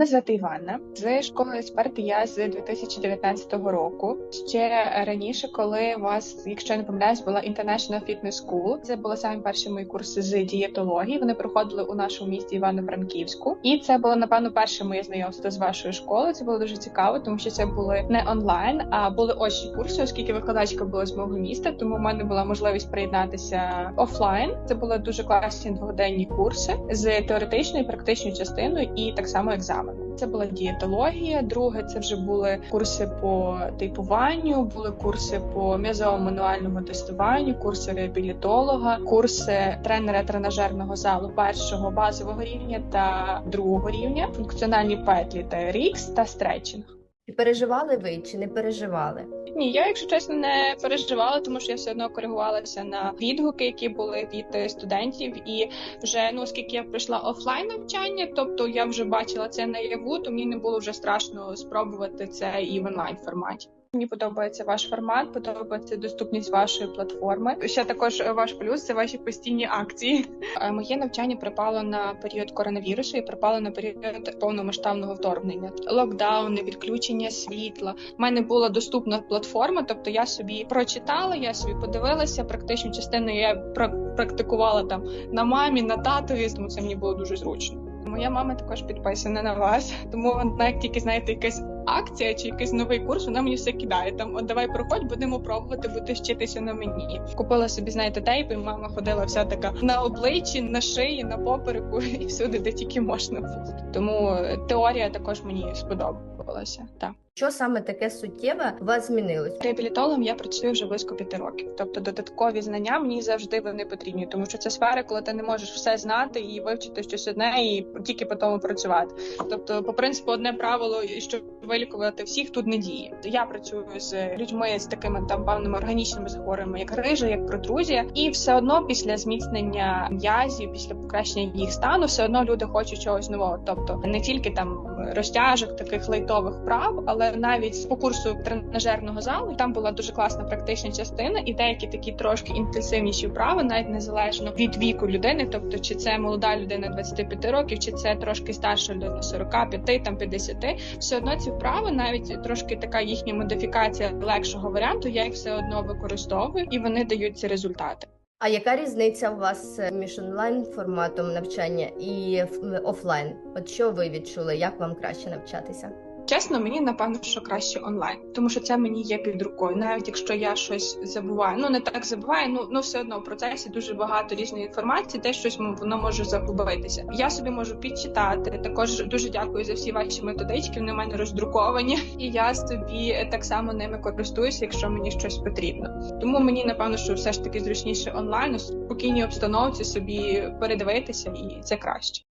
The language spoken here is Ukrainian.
Мене звати Іванна. З школи експерти я з 2019 року. Ще раніше, коли у вас, якщо я не помиляюсь, була International Fitness School. Це були самі перші мої курси з дієтології. Вони проходили у нашому місті Івано-Франківську, і це було напевно перше моє знайомство з вашою школою. Це було дуже цікаво, тому що це були не онлайн, а були очні курси, оскільки викладачка була з мого міста. Тому в мене була можливість приєднатися офлайн. Це були дуже класні двогоденні курси з теоретичною і практичною частиною, і так само екзамен. Це була дієтологія. Друге, це вже були курси по типуванню, були курси по м'язово-мануальному тестуванню, курси реабілітолога, курси тренера тренажерного залу першого базового рівня та другого рівня, функціональні петлі та рікс та стретчинг. Чи переживали ви, чи не переживали? Ні, я, якщо чесно, не переживала, тому що я все одно коригувалася на відгуки, які були від е, студентів. І вже ну, оскільки я пройшла офлайн навчання, тобто я вже бачила це наяву, то мені не було вже страшно спробувати це і в онлайн форматі. Мені подобається ваш формат, подобається доступність вашої платформи. Ще також ваш плюс це ваші постійні акції. Е, Моє навчання припало на період коронавірусу і припало на період повномасштабного вторгнення. Локдауни, відключення світла. У мене була доступна платформа, тобто я собі прочитала, я собі подивилася. Практичну частину я пра- практикувала там на мамі, на татові, тому це мені було дуже зручно. Моя мама також підписана на вас, тому вона як тільки знаєте якась акція чи якийсь новий курс, вона мені все кидає. Там от давай проходь, будемо пробувати, будеш вчитися на мені. Купила собі, знаєте, тейп, і мама ходила вся така на обличчі, на шиї, на попереку і всюди, де тільки можна було. Тому теорія також мені сподобалася. Так. Що саме таке суттєве у вас змінилось? Реабілітологом я працюю вже близько п'яти років. Тобто додаткові знання мені завжди вони потрібні, тому що це сфера, коли ти не можеш все знати і вивчити щось одне, і тільки по тому працювати. Тобто, по принципу, одне правило, що вилікувати всіх тут не діє. Я працюю з людьми з такими там певними органічними захворюваннями, як рижа, як протрузія, і все одно після зміцнення м'язів, після покращення їх стану, все одно люди хочуть чогось нового. Тобто не тільки там розтяжок, таких лайтових прав, але навіть по курсу тренажерного залу там була дуже класна практична частина, і деякі такі трошки інтенсивніші вправи, навіть незалежно від віку людини, тобто чи це молода людина 25 років, чи це трошки старша людина 45, там 50, все одно ці вправи, навіть трошки така їхня модифікація легшого варіанту, я їх все одно використовую, і вони дають ці результати. А яка різниця у вас е, між онлайн форматом навчання і офлайн? От що ви відчули? Як вам краще навчатися? Чесно, мені напевно, що краще онлайн, тому що це мені є під рукою. Навіть якщо я щось забуваю, ну не так забуваю, ну ну все одно в процесі дуже багато різної інформації, де щось воно може загубитися. Я собі можу підчитати. Також дуже дякую за всі ваші методички. Вони в мене роздруковані, і я собі так само ними користуюся, якщо мені щось потрібно. Тому мені напевно, що все ж таки зручніше онлайн у спокійній обстановці собі передивитися, і це краще.